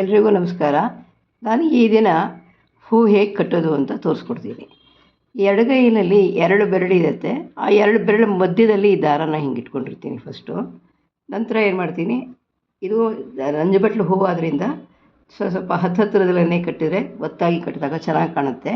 ಎಲ್ರಿಗೂ ನಮಸ್ಕಾರ. ನಾನು ಈ ದಿನ ಹೂ ಹೇಗೆ ಕಟ್ಟೋದು ಅಂತ ತೋರಿಸ್ಕೊಡ್ತೀನಿ. ಎಡಗೈನಲ್ಲಿ ಎರಡು ಬೆರಳು ಇರುತ್ತೆ. ಆ ಎರಡು ಬೆರಳು ಮಧ್ಯದಲ್ಲಿ ಈ ದಾರನ ಹಿಂಗೆ ಇಟ್ಕೊಂಡಿರ್ತೀನಿ ಫಸ್ಟು ನಂತರ ಏನು ಮಾಡ್ತೀನಿ? ಇದು ನಂಜುಬಟ್ಲು ಹೂವು ಆದ್ದರಿಂದ ಸ್ವಲ್ಪ ಸ್ವಲ್ಪ ಹತ್ತತ್ರದಲ್ಲೇ ಕಟ್ಟಿದರೆ ಒತ್ತಾಗಿ ಕಟ್ಟಿದಾಗ ಚೆನ್ನಾಗಿ ಕಾಣುತ್ತೆ.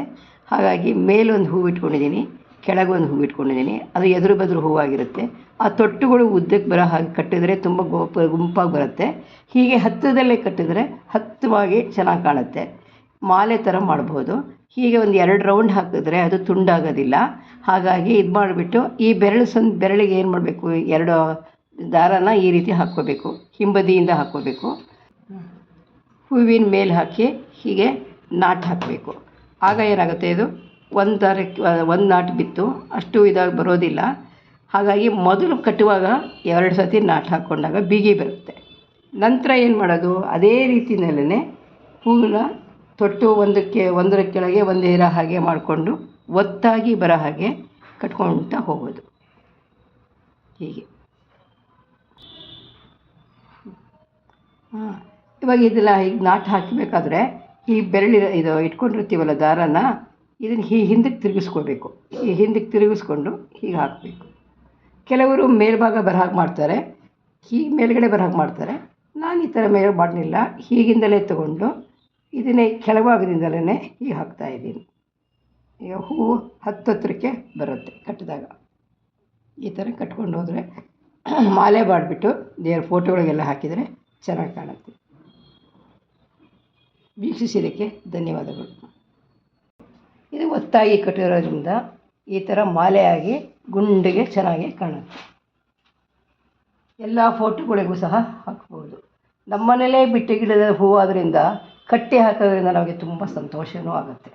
ಹಾಗಾಗಿ ಮೇಲೊಂದು ಹೂವು ಇಟ್ಕೊಂಡಿದ್ದೀನಿ. ಕೆಳಗೊಂದು ಹೂವು ಇಟ್ಕೊಂಡಿದ್ದೀನಿ. ಅದು ಎದುರು ಬದುರು ಹೂವಾಗಿರುತ್ತೆ. ಆ ತೊಟ್ಟುಗಳು ಉದ್ದಕ್ಕೆ ಬರೋ ಹಾಗೆ ಕಟ್ಟಿದರೆ ತುಂಬ ಗೋಪ ಗುಂಪಾಗಿ ಬರುತ್ತೆ. ಹೀಗೆ ಹತ್ತಿರದಲ್ಲೇ ಕಟ್ಟಿದರೆ ಹತ್ತವಾಗಿ ಚೆನ್ನಾಗಿ ಕಾಣುತ್ತೆ. ಮಾಲೆ ಥರ ಮಾಡ್ಬೋದು. ಹೀಗೆ ಒಂದು ಎರಡು ರೌಂಡ್ ಹಾಕಿದ್ರೆ ಅದು ತುಂಡಾಗೋದಿಲ್ಲ. ಹಾಗಾಗಿ ಇದು ಮಾಡಿಬಿಟ್ಟು ಈ ಬೆರಳು ಸಣ್ಣ ಬೆರಳಿಗೆ ಏನು ಮಾಡಬೇಕು? ಎರಡು ದಾರನ ಈ ರೀತಿ ಹಾಕ್ಕೋಬೇಕು. ಹಿಂಬದಿಯಿಂದ ಹಾಕ್ಕೋಬೇಕು. ಹೂವಿನ ಮೇಲೆ ಹಾಕಿ ಹೀಗೆ ನಾಟ್ ಹಾಕಬೇಕು. ಆಗ ಏನಾಗುತ್ತೆ ಇದು? ಒಂದು ಒಂದು ನಾಟು ಬಿತ್ತು. ಅಷ್ಟು ಇದಾಗಿ ಬರೋದಿಲ್ಲ. ಹಾಗಾಗಿ ಮೊದಲು ಕಟ್ಟುವಾಗ ಎರಡು ಸತಿ ನಾಟು ಹಾಕ್ಕೊಂಡಾಗ ಬಿಗಿ ಬರುತ್ತೆ. ನಂತರ ಏನು ಮಾಡೋದು? ಅದೇ ರೀತಿಯಲ್ಲೇ ಹೂವಿನ ತೊಟ್ಟು ಒಂದಕ್ಕೆ, ಒಂದರ ಕೆಳಗೆ ಒಂದು ಇರೋ ಹಾಗೆ ಮಾಡಿಕೊಂಡು ಒತ್ತಾಗಿ ಬರೋ ಹಾಗೆ ಕಟ್ಕೊಳ್ತಾ ಹೋಗೋದು. ಹೀಗೆ. ಹಾಂ ಇವಾಗ ಇದೆಲ್ಲ ಈಗ ನಾಟ್ ಹಾಕಬೇಕಾದ್ರೆ ಈ ಬೆರಳಿರೋ, ಇದು ಇಟ್ಕೊಂಡಿರ್ತೀವಲ್ಲ ದಾರನ ಇದನ್ನು ಹೀ ಹಿಂದಕ್ಕೆ ತಿರುಗಿಸ್ಕೋಬೇಕು ಈ ಹಿಂದಕ್ಕೆ ತಿರುಗಿಸ್ಕೊಂಡು ಹೀಗೆ ಹಾಕಬೇಕು. ಕೆಲವರು ಮೇಲ್ಭಾಗ ಬರೋ ಹಾಗೆ ಮಾಡ್ತಾರೆ. ಹೀಗೆ ಮೇಲ್ಗಡೆ ಬರೋ ಹಾಗೆ ಮಾಡ್ತಾರೆ. ನಾನು ಈ ಥರ ಮೇಲೆ ಮಾಡಲಿಲ್ಲ. ಹೀಗಿಂದಲೇ ತಗೊಂಡು ಇದನ್ನೇ ಕೆಳಭಾಗದಿಂದಲೇ ಹೀಗೆ ಹಾಕ್ತಾ ಇದ್ದೀನಿ. ಈಗ ಹೂವು ಹತ್ತತ್ರಕ್ಕೆ ಬರುತ್ತೆ ಕಟ್ಟಿದಾಗ. ಈ ಥರ ಕಟ್ಕೊಂಡು ಹೋದರೆ ಮಾಲೆ ಮಾಡಿಬಿಟ್ಟು ದೇವ್ರ ಫೋಟೋಗಳಿಗೆಲ್ಲ ಹಾಕಿದರೆ ಚೆನ್ನಾಗಿ ಕಾಣುತ್ತೆ. ವೀಕ್ಷಿಸಿದ್ದಕ್ಕೆ ಧನ್ಯವಾದಗಳು. ಒತ್ತಾಗಿ ಕಟ್ಟಿರೋದ್ರಿಂದ ಈ ಥರ ಮಾಲೆಯಾಗಿ ಗುಂಡಿಗೆ ಚೆನ್ನಾಗಿ ಕಾಣುತ್ತೆ. ಎಲ್ಲ ಫೋಟೋಗಳಿಗೂ ಸಹ ಹಾಕ್ಬೋದು. ನಮ್ಮನೇಲೇ ಬಿಟ್ಟು ಗಿಡದ ಹೂವಾದ್ರಿಂದ ಕಟ್ಟಿ ಹಾಕೋದ್ರಿಂದ ನಮಗೆ ತುಂಬ ಸಂತೋಷವೂ ಆಗುತ್ತೆ.